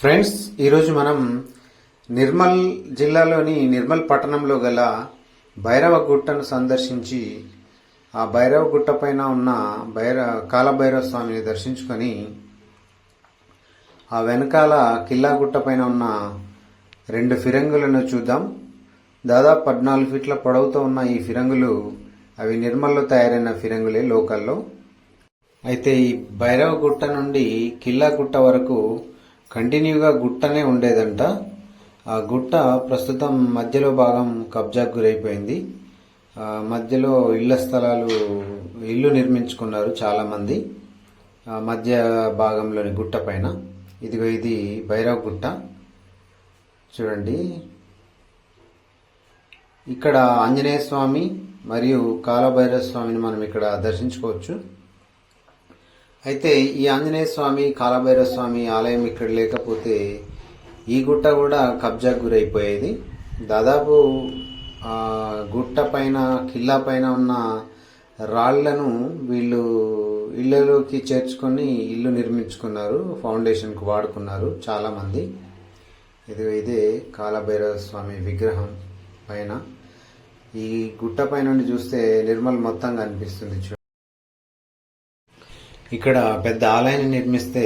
Friends ఈరోజు మనం నిర్మల్ జిల్లాలోని నిర్మల్ పట్టణంలో గల భైరవ గుట్టను సందర్శించి ఆ భైరవ గుట్ట పైన ఉన్న భైర కాలభైరవ స్వామిని దర్శించుకొని ఆ వెనకాల కిల్లా గుట్ట పైన ఉన్న రెండు ఫిరంగులను చూద్దాం. దాదాపు పద్నాలుగు ఫీట్ల పొడవుతో ఉన్న ఈ ఫిరంగులు అవి నిర్మల్లో తయారైన ఫిరంగులే లోకల్లో. అయితే ఈ భైరవ గుట్ట నుండి కిల్లా గుట్ట వరకు కంటిన్యూగా గుట్టనే ఉండేదంట. ఆ గుట్ట ప్రస్తుతం మధ్యలో భాగం కబ్జాకు గురైపోయింది. మధ్యలో ఇళ్ళ స్థలాలు ఇల్లు నిర్మించుకున్నారు చాలామంది. మధ్య భాగంలోని గుట్ట పైన. ఇదిగో ఇది భైరవ్ గుట్ట. చూడండి. ఇక్కడ ఆంజనేయ స్వామి మరియు కాలభైరవ స్వామిని మనం ఇక్కడ దర్శించుకోవచ్చు. అయితే ఈ ఆంజనేయ స్వామి కాలభైరవ స్వామి ఆలయం ఇక్కడ లేకపోతే ఈ గుట్ట కూడా కబ్జాకు గురైపోయేది. దాదాపు గుట్ట పైన కిల్లా పైన ఉన్న రాళ్ళను వీళ్ళు ఇళ్ళలోకి చేర్చుకొని ఇల్లు నిర్మించుకున్నారు ఫౌండేషన్కు వాడుకున్నారు చాలామంది. ఇది ఇదే కాలభైరవ స్వామి విగ్రహం పైన. ఈ గుట్ట పైన నుండి చూస్తే నిర్మల్ మొత్తం కనిపిస్తుంది చూ ఇక్కడ పెద్ద ఆలయాన్ని నిర్మిస్తే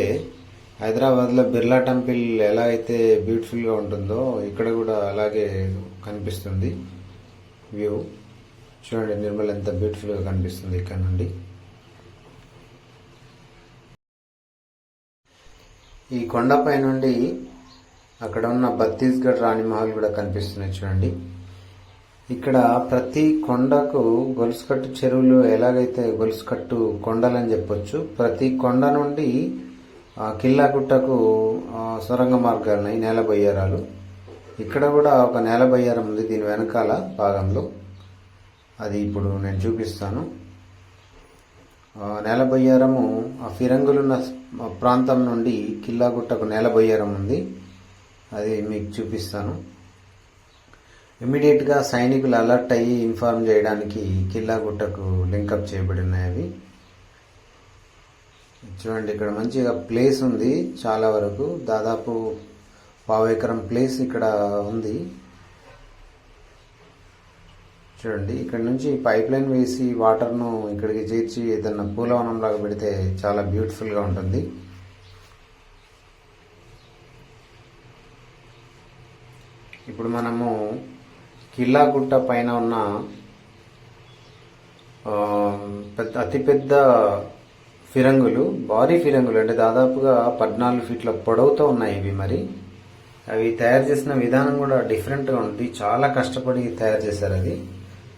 హైదరాబాద్లో బిర్లా టెంపుల్ ఎలా అయితే బ్యూటిఫుల్గా ఉంటుందో ఇక్కడ కూడా అలాగే కనిపిస్తుంది వ్యూ. చూడండి నిర్మల్ ఎంత బ్యూటిఫుల్గా కనిపిస్తుంది ఇక్కడ నుండి. ఈ కొండపై నుండి అక్కడ ఉన్న బత్తీస్గఢ్ రాణి మహల్ కూడా కనిపిస్తున్నాయి చూడండి. ఇక్కడ ప్రతి కొండకు గొలుసుకట్టు చెరువులు ఎలాగైతే గొలుసుకట్టు కొండలని చెప్పొచ్చు ప్రతి కొండ నుండి కిల్లాకుట్టకు సొరంగ మార్గాలు ఉన్నాయి నేల బయ్యారాలు. ఇక్కడ కూడా ఒక నేల బయ్యారం ఉంది దీని వెనకాల భాగంలో. అది ఇప్పుడు నేను చూపిస్తాను. ఆ, నేల బయ్యారము ఆ ఫిరంగులున్న ప్రాంతం నుండి కిల్లాగుట్టకు నేల బయ్యారం ఉంది. అది మీకు చూపిస్తాను. ఇమీడియట్గా సైనికులు అలర్ట్ అయ్యి ఇన్ఫార్మ్ చేయడానికి కిల్లా గుట్టకు లింకప్ చేయబడి ఉన్నాయి అవి. చూడండి ఇక్కడ మంచిగా ప్లేస్ ఉంది చాలా వరకు. దాదాపు పావు ఎకరం ప్లేస్ ఇక్కడ ఉంది. చూడండి ఇక్కడ నుంచి పైప్ లైన్ వేసి వాటర్ను ఇక్కడికి చేర్చి ఏదన్నా పూలవనం లాగా పెడితే చాలా బ్యూటిఫుల్గా ఉంటుంది. ఇప్పుడు మనము కిల్లాగుట్ట పైన ఉన్న పెద్ద అతిపెద్ద ఫిరంగులు భారీ ఫిరంగులు అంటే దాదాపుగా పద్నాలుగు ఫీట్ల పొడవుతో ఉన్నాయి ఇవి మరి. అవి తయారు చేసిన విధానం కూడా డిఫరెంట్గా ఉంది. చాలా కష్టపడి తయారు చేశారు అది.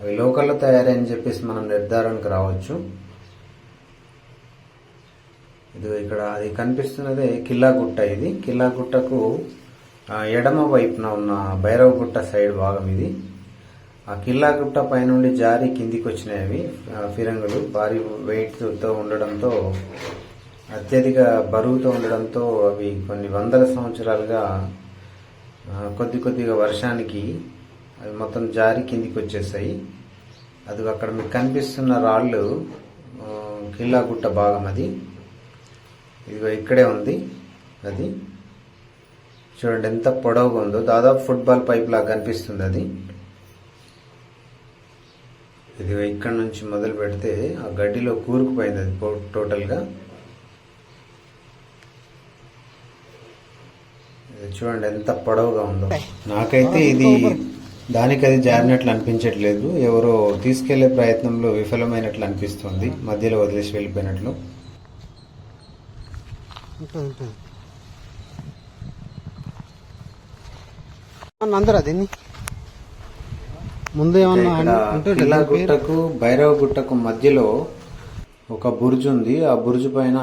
అవి లోకల్లో తయారని చెప్పేసి మనం నిర్ధారణకు రావచ్చు. ఇది ఇక్కడ అది కనిపిస్తున్నదే కిల్లాగుట్ట ఇది. కిల్లాగుట్టకు ఎడమ వైపున ఉన్న భైరవ గుట్ట సైడ్ భాగం ఇది. ఆ కిల్లా గుట్ట పైనుండి జారి కిందికి వచ్చినాయి అవి ఫిరంగులు భారీ వెయిట్తో ఉండడంతో అత్యధిక బరువుతో ఉండడంతో అవి కొన్ని వందల సంవత్సరాలుగా కొద్ది కొద్దిగా వర్షానికి అవి మొత్తం జారి కిందికి వచ్చేసాయి అది అక్కడ మీకు కనిపిస్తున్న రాళ్ళు కిల్లాగుట్ట కిల్లా గుట్ట భాగం అది. ఇదిగో ఇక్కడే ఉంది అది. చూడండి ఎంత పొడవుగా ఉందో. దాదాపు ఫుట్బాల్ పైప్ లాగా కనిపిస్తుంది అది. ఇది ఇక్కడ నుంచి మొదలు పెడితే ఆ గడ్డిలో కూరుకుపోయింది అది టోటల్గా. చూడండి ఎంత పొడవుగా ఉందో. నాకైతే ఇది దానికి అది జారినట్లు అనిపించట్లేదు. ఎవరో తీసుకెళ్ళే ప్రయత్నంలో విఫలమైనట్లు అనిపిస్తుంది. మధ్యలో వదిలేసి వెళ్ళిపోయినట్లు. అందరూ ఉంటుంది ముందు ఏమన్నా? గుట్టకు భైరవ గుట్టకు మధ్యలో ఒక బురుజు ఉంది. ఆ బురుజు పైన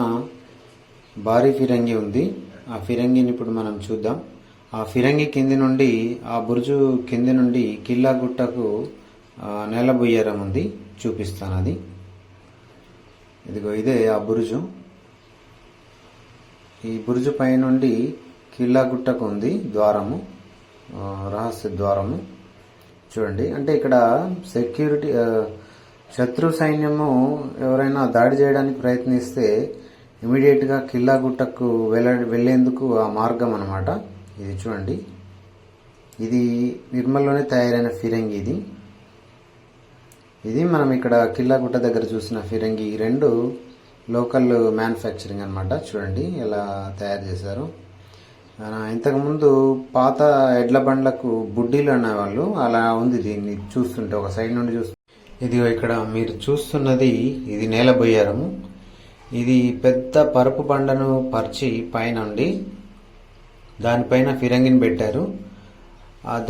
భారీ ఫిరంగి ఉంది. ఆ ఫిరంగిని ఇప్పుడు మనం చూద్దాం. ఆ ఫిరంగి కింది నుండి ఆ బురుజు కింది నుండి కిల్లా గుట్టకు ఆ, నేల బొయ్యారం ఉంది. చూపిస్తాను అది. ఇదిగో ఇదే ఆ బురుజు. ఈ బురుజు పై నుండి కిల్లా గుట్టకు ఉంది ద్వారము రహస్య ద్వారము. చూడండి. అంటే ఇక్కడ సెక్యూరిటీ శత్రు సైన్యము ఎవరైనా దాడి చేయడానికి ప్రయత్నిస్తే ఇమీడియట్గా కిల్లా గుట్టకు వెళ్ళ వెళ్ళేందుకు ఆ మార్గం అన్నమాట. ఇది చూడండి. ఇది నిర్మల్లోనే తయారైన ఫిరంగి ఇది. ఇది మనం ఇక్కడ కిల్లా గుట్ట దగ్గర చూసిన ఫిరంగి. ఈ రెండు లోకల్ మ్యానుఫ్యాక్చరింగ్ అనమాట చూడండి ఎలా తయారు చేశారు. ఇంతకుముందు పాత ఎడ్ల బండ్లకు బుడ్డీలు అనేవాళ్ళు. అలా ఉంది దీన్ని చూస్తుంటే ఒక సైడ్ నుండి చూస్తు ఇది ఇక్కడ మీరు చూస్తున్నది ఇది నేల బొయ్యారము. ఇది పెద్ద పరుపు బండను పరిచి పైనుండి దానిపైన ఫిరంగిని పెట్టారు.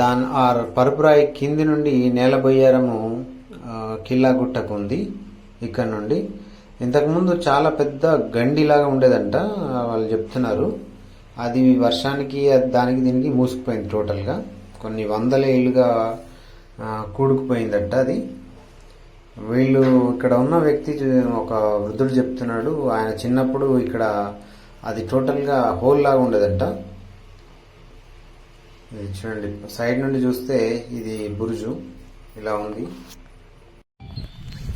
దాని ఆ పరుపురాయి కింది నుండి నేల బొయ్యారము కిల్లా గుట్టకు ఉంది ఇక్కడ నుండి. ఇంతకుముందు చాలా పెద్ద గండిలాగా ఉండేదంట వాళ్ళు చెప్తున్నారు. అది వర్షానికి అది దానికి దీనికి మూసుకుపోయింది టోటల్గా. కొన్ని వందల ఏళ్ళుగా కూడుకుపోయిందట అది. వీళ్ళు ఇక్కడ ఉన్న వ్యక్తి ఒక వృద్ధుడు చెప్తున్నాడు ఆయన చిన్నప్పుడు ఇక్కడ అది టోటల్గా హోల్ లాగా ఉండేదంట. ఇది చూడండి సైడ్ నుండి చూస్తే ఇది బురుజు ఇలా ఉంది.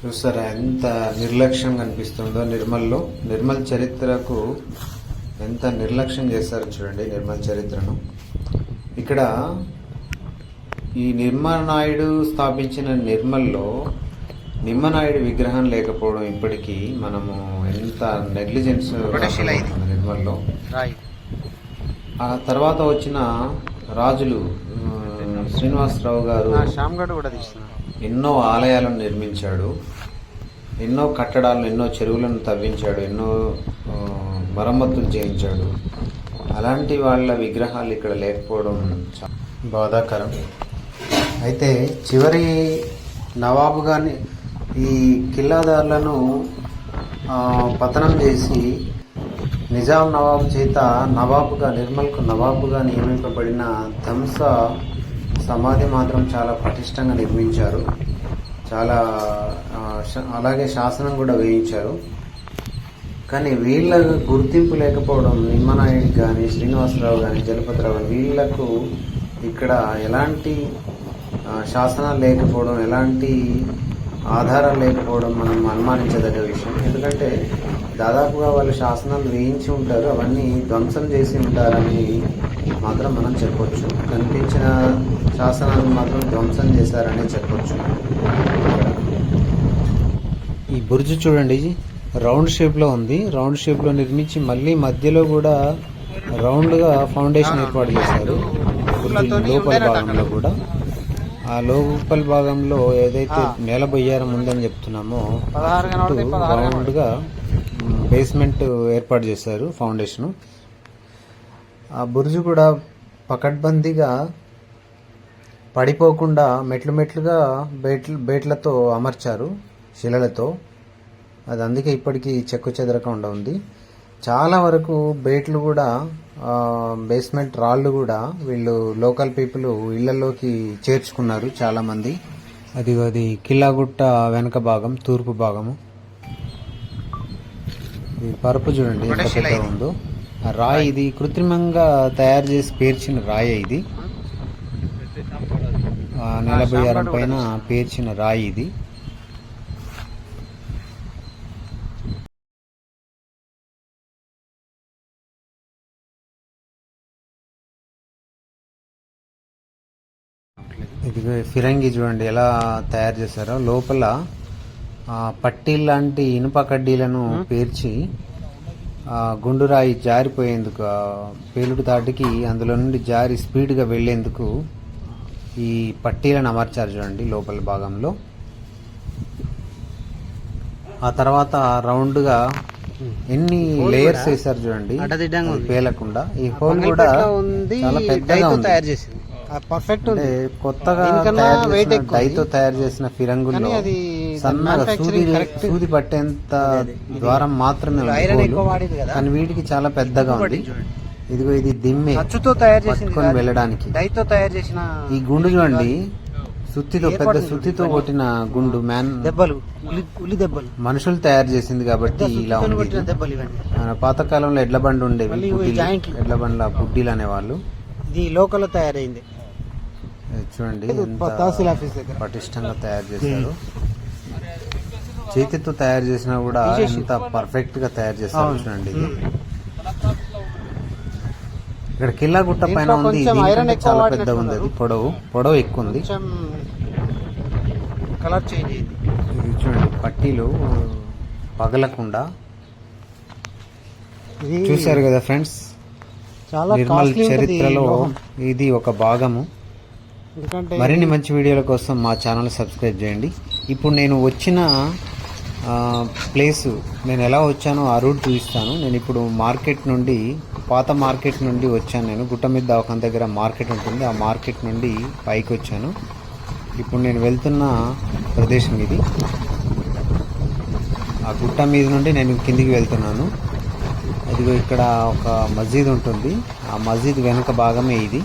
చూస్తారా ఎంత నిర్లక్ష్యం కనిపిస్తుందో నిర్మల్లో. నిర్మల్ చరిత్రకు ఎంత నిర్లక్ష్యం చేస్తారో చూడండి నిర్మల్ చరిత్రను. ఇక్కడ ఈ నిర్మనాయుడు స్థాపించిన నిర్మల్లో నిమ్మనాయుడు విగ్రహం లేకపోవడం ఇప్పటికీ మనము ఎంత నెగ్లిజెన్స్ నిర్మల్లో. ఆ తర్వాత వచ్చిన రాజులు శ్రీనివాసరావు గారు ఎన్నో ఆలయాలను నిర్మించాడు ఎన్నో కట్టడాలను ఎన్నో చెరువులను తవ్వించాడు ఎన్నో మరమ్మతులు చేయించాడు. అలాంటి వాళ్ళ విగ్రహాలు ఇక్కడ లేకపోవడం బాధాకరం. అయితే చివరి నవాబు గాని ఈ కిల్లాదారులను పతనం చేసి నిజాం నవాబు చేత నవాబుగా నిర్మల్కు నవాబుగా నియమింపబడిన ధంస సమాధి మాత్రం చాలా పటిష్టంగా నిర్మించారు. చాలా అలాగే శాసనం కూడా వేయించారు. కానీ వీళ్ళ గుర్తింపు లేకపోవడం నిమ్మనాయుడు కానీ శ్రీనివాసరావు కానీ జలపతిరావు వీళ్ళకు వీళ్ళకు ఇక్కడ ఎలాంటి శాసనాలు లేకపోవడం ఎలాంటి ఆధారాలు లేకపోవడం మనం అనుమానించదగ్గ విషయం. ఎందుకంటే దాదాపుగా వాళ్ళు శాసనాలు వేయించి ఉంటారు అవన్నీ ధ్వంసం చేసి ఉంటారని మాత్రం మనం చెప్పొచ్చు. కనిపించిన శాసనాలను మాత్రం ధ్వంసం చేశారని చెప్పొచ్చు. ఈ బుర్జు చూడండి. రౌండ్ షేప్లో ఉంది. రౌండ్ షేప్లో నిర్మించి మళ్ళీ మధ్యలో కూడా రౌండ్గా ఫౌండేషన్ ఏర్పాటు చేశారు. లోపల భాగంలో కూడా. ఆ లోపల భాగంలో ఏదైతే నేల బొయ్యారం ఉందని చెప్తున్నామో రౌండ్గా బేస్మెంట్ ఏర్పాటు చేశారు ఫౌండేషన్. ఆ బుర్జు కూడా పకడ్బందీగా పడిపోకుండా మెట్లు మెట్లుగా బేట్లు బేట్లతో అమర్చారు శిలలతో. అది అందుకే ఇప్పటికీ చెక్కు చెదరకుండా ఉంది చాలా వరకు బేట్లు కూడా బేస్మెంట్ రాళ్ళు కూడా వీళ్ళు లోకల్ పీపుల్ ఇళ్ళలోకి చేర్చుకున్నారు చాలా మంది అది అది కిల్లాగుట్ట వెనక భాగం తూర్పు భాగము. ఈ పరుపు చూడండి ఎంత పెద్దగా ఉందో. ఆ రాయి ఇది కృత్రిమంగా తయారు చేసి పేర్చిన రాయి ఇది. ఆ నెలబొయ్యారం పైన పేర్చిన రాయి ఇది. ఇది ఫిరంగి చూడండి ఎలా తయారు చేశారో. లోపల పట్టీ లాంటి ఇనుప కడ్డీలను పేర్చి గుండురాయి జారిపోయేందుకు పేలుడు తాటికి అందులో నుండి జారి స్పీడ్గా వెళ్ళేందుకు ఈ పట్టీలను అమర్చారు చూడండి లోపల భాగంలో. ఆ తర్వాత రౌండ్గా ఎన్ని లేయర్స్ వేశారు చూడండి. పేలకుండా. ఈ హోల్ కూడా చాలా పెద్దగా ఉంది. తయారు చేసింది. పర్ఫెక్ట్ ఉంది. కొత్తగా ఎక్కువ డైతో తయారు చేసిన ఫిరంగుల్లో సన్నగా సూది. సూది పట్టేంత ద్వారం మాత్రమే కానీ వీటికి చాలా పెద్దగా ఉంది. ఇదిగో ఇది దిమ్మె ఖర్చుతో తయారు కాదు. వెళ్ళడానికి. డైతో తయారు చేసిన ఈ గుండు చూడండి. సుత్తితో పెద్ద సుత్తితో కొట్టిన గుండు మ్యాన్. దెబ్బలు. దెబ్బలు. మనుషులు తయారు చేసింది కాబట్టి ఇలా ఉంది ఆ, పాతకాలంలో ఎడ్ల బండి ఉండేవి. ఎడ్ల బండ్ల పుడ్డీలు అనేవాళ్ళు. ఇది లోకల్ తయారైంది. చూడండి తహసీల్ ఆఫీస్ దగ్గర పటిష్టంగా తయారు చేశారు చేతితో తయారు చేసినా కూడా. ఎంత పర్ఫెక్ట్గా తయారు చేస్తారు. చూడండి ఇది. ఇక్కడ కిల్లా గుట్ట పైన ఉంది చాలా పెద్ద ఉంది అది. పొడవు పొడవు ఎక్కువ ఉంది కలర్ చేంజ్ అయింది ఇది చూడండి పట్టీలు పగలకుండా చూశారు కదా ఫ్రెండ్స్ చాలా నిర్మల్ చరిత్రలో. ఇది ఒక భాగము మరిన్ని మంచి వీడియోల కోసం మా ఛానల్ సబ్స్క్రైబ్ చేయండి. ఇప్పుడు నేను వచ్చిన ప్లేసు ప్లేస్ నేను ఎలా వచ్చానో ఆ రూట్ చూపిస్తాను. నేను ఇప్పుడు మార్కెట్ నుండి పాత మార్కెట్ నుండి వచ్చాను నేను. గుట్ట మీద దవాఖాన దగ్గర మార్కెట్ ఉంటుంది. ఆ మార్కెట్ నుండి పైకి వచ్చాను. ఇప్పుడు నేను వెళ్తున్న ప్రదేశం ఇది. ఆ గుట్ట మీద నుండి నేను కిందికి వెళ్తున్నాను. అదిగో ఇక్కడ ఒక మసీద్ ఉంటుంది. ఆ మసీద్ వెనుక భాగమే ఇది.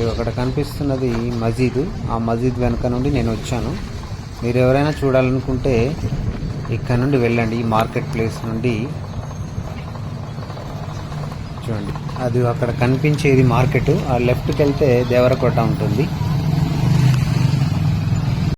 ఇది అక్కడ కనిపిస్తున్నది మసీదు. ఆ మసీద్ వెనక నుండి నేను వచ్చాను. మీరు ఎవరైనా చూడాలనుకుంటే ఇక్కడ నుండి వెళ్ళండి. ఈ మార్కెట్ ప్లేస్ నుండి చూడండి. అది అక్కడ కనిపించేది మార్కెట్. ఆ లెఫ్ట్కి వెళ్తే దేవరకోట ఉంటుంది.